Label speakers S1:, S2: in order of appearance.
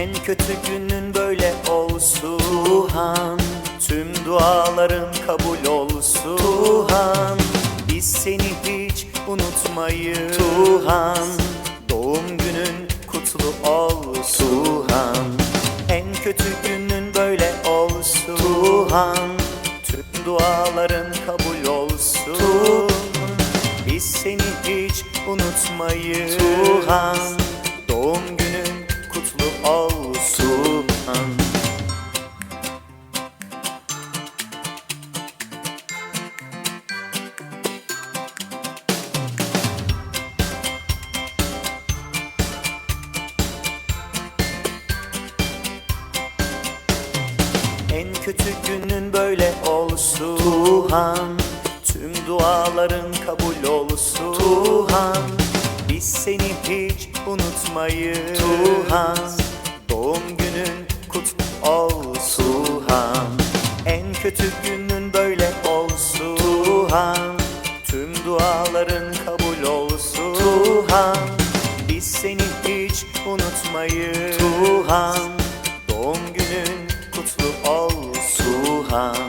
S1: En kötü günün böyle olsun. Tuhan Tüm duaların kabul olsun. Tuhan Biz seni hiç unutmayız. Tuhan Doğum günün kutlu olsun. Tuhan En kötü günün böyle olsun. Tuhan Tüm duaların kabul olsun. Biz seni hiç unutmayız. Tuhan Doğum En kötü günün böyle olsun. Tuhan Tüm duaların kabul olsun. Tuhan Biz seni hiç unutmayız. Tuhan Doğum günün kutlu olsun. Tuhan En kötü günün böyle olsun. Tuhan Tüm duaların kabul olsun. Tuhan Biz seni hiç unutmayız. Tuhan how